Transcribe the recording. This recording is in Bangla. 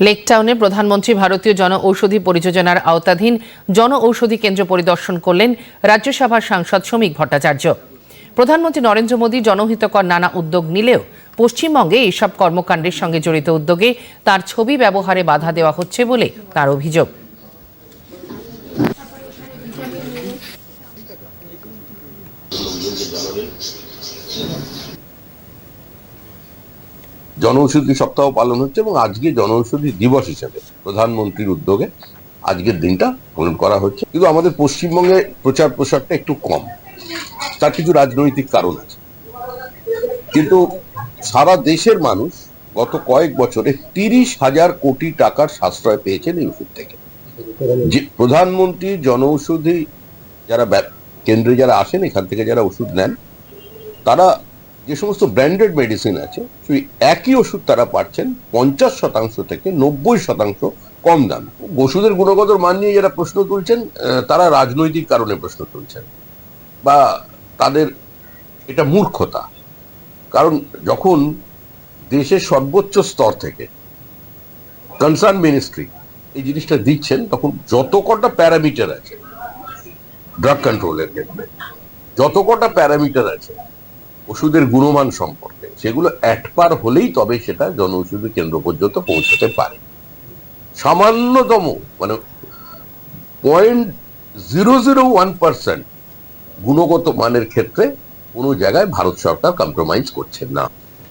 লেকটাউনে প্রধানমন্ত্রী ভারতীয় জন ঔষধি পরিযোজনার আওতাধীন জন ঔষধি কেন্দ্র পরিদর্শন করলেন রাজ্যসভার সাংসদ শ্রমিক ভট্টাচার্য। প্রধানমন্ত্রী নরেন্দ্র মোদী জনহিতকর নানা উদ্যোগ নিলেও পশ্চিমবঙ্গে এইসব কর্মকাণ্ডের সঙ্গে জড়িত উদ্যোগে তার ছবি ব্যবহারে বাধা দেওয়া হচ্ছে বলে তার অভিযোগ। জনঔষধি সপ্তাহ পালন হচ্ছে এবং আজকে জনঔষধি দিবস হিসেবে প্রধানমন্ত্রীর উদ্যোগে আজকের দিনটা পালন করা হচ্ছে। কিন্তু আমাদের পশ্চিমবঙ্গে প্রচার প্রসারটা একটু কম। তার কিছু রাজনৈতিক কারণ আছে। কিন্তু সারা দেশের মানুষ গত কয়েক বছরে তিরিশ হাজার কোটি টাকার সাশ্রয় পেয়েছেন এই ওষুধ থেকে। যে প্রধানমন্ত্রী জনঔষধি যারা কেন্দ্রে যারা আসেন, এখান থেকে যারা ওষুধ নেন, তারা যে সমস্ত ব্র্যান্ডেড মেডিসিন আছে, সেই একই ওষুধ তারা পাচ্ছেন পঞ্চাশ শতাংশ থেকে নব্বই শতাংশ কম দাম। ওষুধের গুণগত মান নিয়ে যারা প্রশ্ন তুলছেন তারা রাজনৈতিক কারণে প্রশ্ন তুলছেন। বা তাদের এটা মূর্খতা। কারণ যখন দেশের সর্বোচ্চ স্তর থেকে কনসার্ন মিনিস্ট্রি এই জিনিসটা দিচ্ছেন, তখন যত কটা প্যারামিটার আছে ড্রাগ কন্ট্রোলের ক্ষেত্রে, যত কটা প্যারামিটার আছে ওষুধের গুণমান সম্পর্কে। সেগুলো একবার হলেই তবে সেটা জন ঔষধি কেন্দ্র পর্যন্ত পৌঁছতে পারে। সামান্যতম মানে point zero zero one percent গুণগত মানের ক্ষেত্রে কোনো জায়গায় ভারত সরকার কম্প্রোমাইজ করছে না।